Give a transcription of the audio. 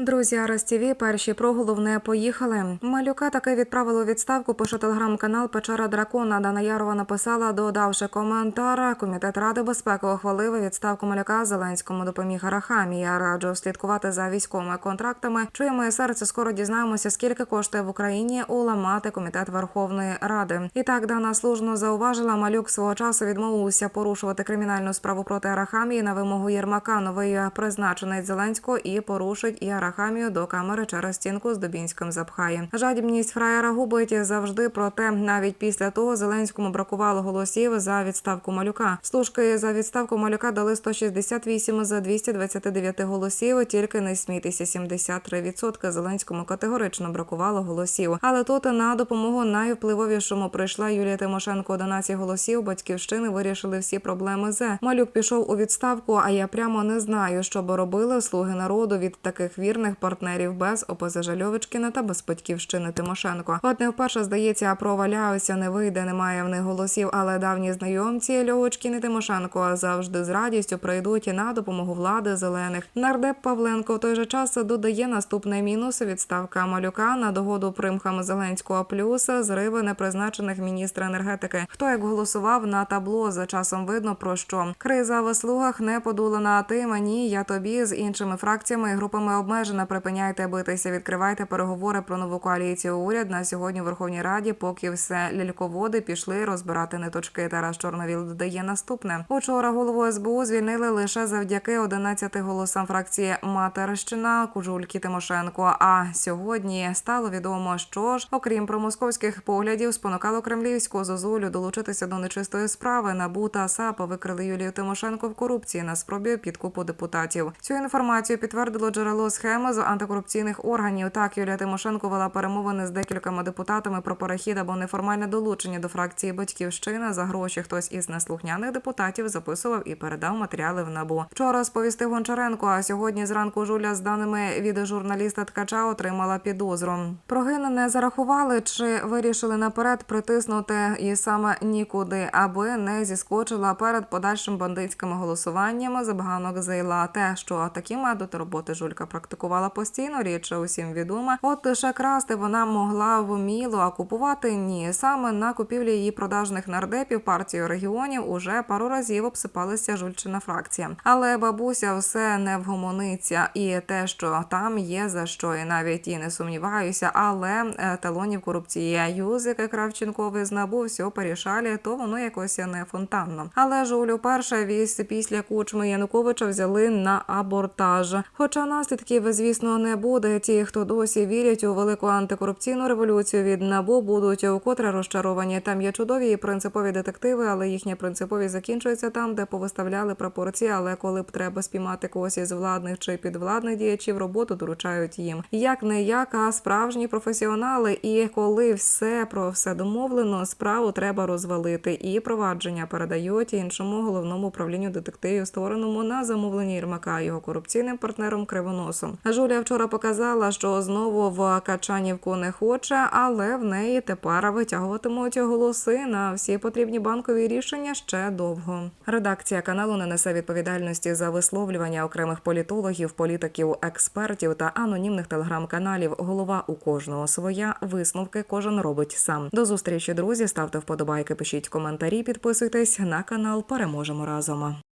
Друзі, Арас ТІВІ, перші про головне поїхали. Малюка таки відправили у відставку. Пише телеграм-канал Печера Дракона. Дана Ярова написала, додавши коментар. Комітет Ради безпеки ухвалив відставку малюка. Зеленському допоміг Арахамі. Я раджу слідкувати за військовими контрактами. Чує моє серце. Скоро дізнаємося, скільки коштує в Україні уламати комітет Верховної Ради. І так Дана служно зауважила. Малюк свого часу відмовився порушувати кримінальну справу проти Арахамії на вимогу Єрмака. Новий призначений Зеленського і порушить і Арахамію до камери через стінку з Дубінським запхає. Жадібність фраєра губить завжди. Проте навіть після того Зеленському бракувало голосів за відставку малюка. Служки за відставку малюка дали 168 за 229 голосів. Тільки не смійтеся 73%. Зеленському категорично бракувало голосів. Але тут на допомогу найвпливовішому прийшла Юлія Тимошенко 11 голосів. Батьківщини вирішили всі проблеми. З малюк пішов у відставку. А я прямо не знаю, що би робили слуги народу від таких вірних партнерів без ОПЗЖ Льовичкіна та без батьківщини Тимошенко. От не вперше здається, проваляюся, не вийде, немає в них голосів. Але давні знайомці Льовочкін і Тимошенко завжди з радістю прийдуть на допомогу влади зелених. Нардеп Павленко в той же час додає наступний мінус відставка малюка на догоду примхам Зеленського плюс зриви непризначених міністра енергетики. Хто як голосував на табло за часом видно про що криза в слугах не подолана. Ти мені, я тобі з іншими фракціями і групами обмежена. Припиняйте битися, відкривайте переговори про нову коаліцію. Уряд на сьогодні в Верховній Раді, поки все ляльководи пішли розбирати ниточки. Тарас Чорновіл додає наступне. Учора голову СБУ звільнили лише завдяки 11 голосам фракції Матерщина Кужульки Тимошенко. А сьогодні стало відомо, що ж, окрім промосковських поглядів, спонукало кремлівську зозулю долучитися до нечистої справи. НАБУ та САП викрили Юлію Тимошенко в корупції на спробі підкупу депутатів. Цю інформацію підтвердило джерело схеми з антикорупційних органів. Так Юлія Тимошенко вела перемовини з декількома депутатами про перехід або неформальне долучення до фракції Батьківщина за гроші. Хтось із неслухняних депутатів записував і передав матеріали в набу. Вчора сповістив Гончаренко. А сьогодні зранку Жуля з даними від журналіста Ткача отримала підозру. Прогин не зарахували чи вирішили наперед притиснути і саме нікуди, аби не зіскочила перед подальшим бандитськими голосуваннями. Забаганок зайла те, що такі методи роботи жулька практикувала постійно. Річ усім відома. От лише красти вона могла вміло, а купувати ні. Саме на купівлі її продажних нардепів партію регіонів уже пару разів обсипалася жульчина фракція. Але бабуся все не вгомониться, і те, що там є за що, і навіть і не сумніваюся, але е, талонів корупції юзики Кравченковий з набу все порішалі, то воно якось не фонтанно. Але жулю перше віз після кучми Януковича взяли на абортаж. Хоча наслідків, звісно, не буде. Ті, хто досі вірять у велику антикорупційну революцію від набу, будуть укотре розчаровані. Там є чудові і принципові детективи, але їхня принциповість закінчується там, де повиставляли пропорції. Але коли б треба спіймати когось із владних чи підвладних діячів, роботу доручають їм. Як не як, а справжні професіонали. І коли все про все домовлено, справу треба розвалити. І провадження передають іншому головному управлінню детективів, створеному на замовлення Єрмака його корупційним партнером Кривоносом. Жуля вчора показала, що знову в Качанівку не хоче, але в неї тепер витягуватимуть голоси на всі потрібні банкові рішення ще довго. Редакція каналу не несе відповідальності за висловлювання окремих політологів, політиків, експертів та анонімних телеграм-каналів. Голова у кожного своя висновки кожен робить сам. До зустрічі, друзі. Ставте вподобайки, пишіть коментарі, підписуйтесь на канал. Переможемо разом.